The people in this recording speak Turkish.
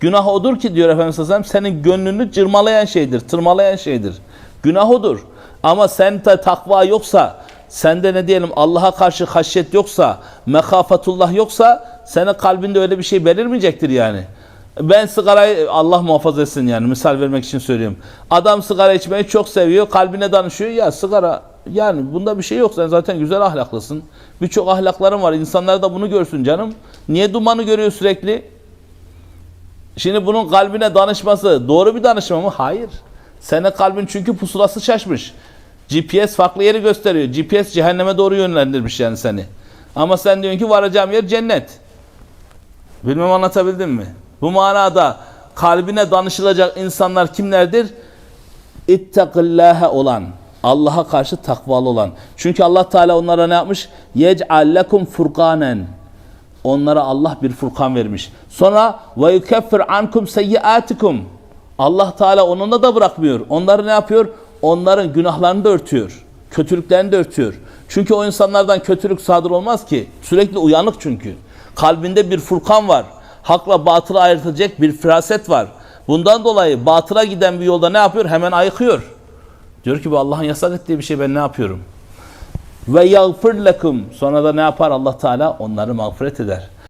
Günah odur ki diyor Efendimiz Aleyhisselam senin gönlünü cırmalayan şeydir, tırmalayan şeydir. Günah odur. Ama sende takva yoksa, sende ne diyelim Allah'a karşı haşyet yoksa, mekafatullah yoksa senin kalbinde öyle bir şey belirmeyecektir yani. Ben sigarayı Allah muhafaza etsin yani misal vermek için söylüyorum. Adam sigara içmeyi çok seviyor, kalbine danışıyor. Ya sigara yani bunda bir şey yok. Sen zaten güzel ahlaklısın. Birçok ahlakların var. İnsanlar da bunu görsün canım. Niye dumanı görüyor sürekli? Şimdi bunun kalbine danışması doğru bir danışma mı? Hayır. Senin kalbin çünkü pusulası şaşmış. GPS farklı yeri gösteriyor. GPS cehenneme doğru yönlendirmiş yani seni. Ama sen diyorsun ki varacağım yer cennet. Bilmem anlatabildim mi? Bu manada kalbine danışılacak insanlar kimlerdir? İttakillâhe olan, Allah'a karşı takvalı olan. Çünkü Allah Teala onlara ne yapmış? Yec'al lekum furkanen. Onlara Allah bir furkan vermiş. Sonra ve yukeffir ankum seyyiatikum. Allah Teala onunla da bırakmıyor. Onları ne yapıyor? Onların günahlarını da örtüyor. Kötülüklerini de örtüyor. Çünkü o insanlardan kötülük sadır olmaz ki. Sürekli uyanık çünkü. Kalbinde bir furkan var. Hakla batılı ayırtacak bir firaset var. Bundan dolayı batıla giden bir yolda ne yapıyor? Hemen ayıkıyor. Diyor ki bu Allah'ın yasak ettiği bir şey ben ne yapıyorum? Ve yagfir lekum. Sonra da ne yapar Allah Teala? Onları mağfiret eder.